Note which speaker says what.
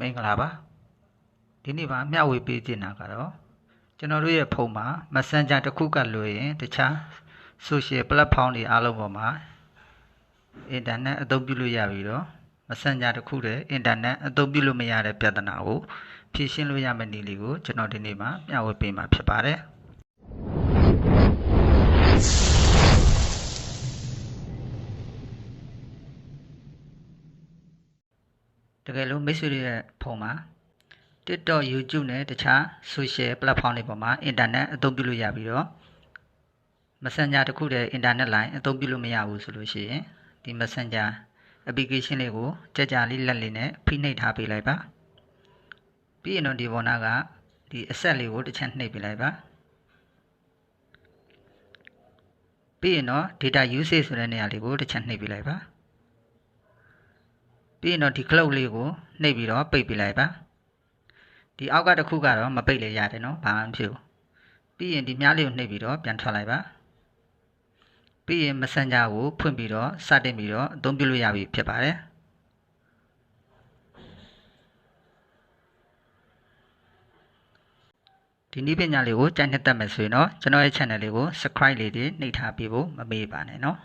Speaker 1: မင်္ဂလာပါဒီနေ့ပါမျှဝေပေးချင်တာကတော့ကျွန်တော်တို့ရဲ့ဖုန်းမှာ Messenger တစ်ခုကလွှဲရင်တခြား social platform တွေအားလုံးပေါ်မှာ internet အသုံးပြုလို့ရပြီးတော့ Messenger တစ်ခုတည်း internet အသုံးပြုလို့မရတဲ့ပြဿနာကိုဖြေရှင်းလို့ရမယ့်နည်းလေးကိုကျွန်တော်ဒီနေ့မှာမျှဝေပေးမှာဖြစ်ပါတယ် တကယ်လို့မိတ်ဆွေတွေရဲ့ဖုန်းမှာ TikTok YouTube နဲ့တခြား social platform တွေပေါ်မှာ internet အသုံးပြုလို့ရပြီးတော့ Messenger တစ်ခုတည်း internet line အသုံးပြုလို့မရဘူးဆိုလို့ရှိရင်ဒီ Messenger application လေးကိုကြကြလေးလက်လေးနဲ့ဖိနှိပ်ထားပေးလိုက်ပါပြီးရင်တော့ဒီပေါ်နာကဒီအဆက်လေးကိုတစ်ချက်နှိပ်ပေးလိုက်ပါပြီးရင်တော့ data usage ဆိုတဲ့နေရာလေးကိုတစ်ချက်နှိပ်ပေးလိုက်ပါ ပြီးရင်တော့ဒီ cloud လေးကိုနှိပ်ပြီးတော့ပိတ်ပေးလိုက်ပါဒီအောက်ကတစ်ခုကတော့မပိတ်လေရတယ်နော်ဘာမှမဖြစ်ဘူးပြီးရင်ဒီမြားလေးကိုနှိပ်ပြီးတော့ပြန်ထွက်လိုက်ပါပြီးရင် Messenger ကိုဖွင့်ပြီးတော့စတင်ပြီးတော့အသုံးပြုလို့ရပြီဖြစ်ပါတယ်ဒီနည်းပညာလေးကိုကြိုက်နှစ်သက်မယ်ဆိုရင်တော့ကျွန်တော်ရဲ့ channel လေးကို subscribe လေးတွေနှိပ်ထားပေးဖို့မမေ့ပါနဲ့เนาะ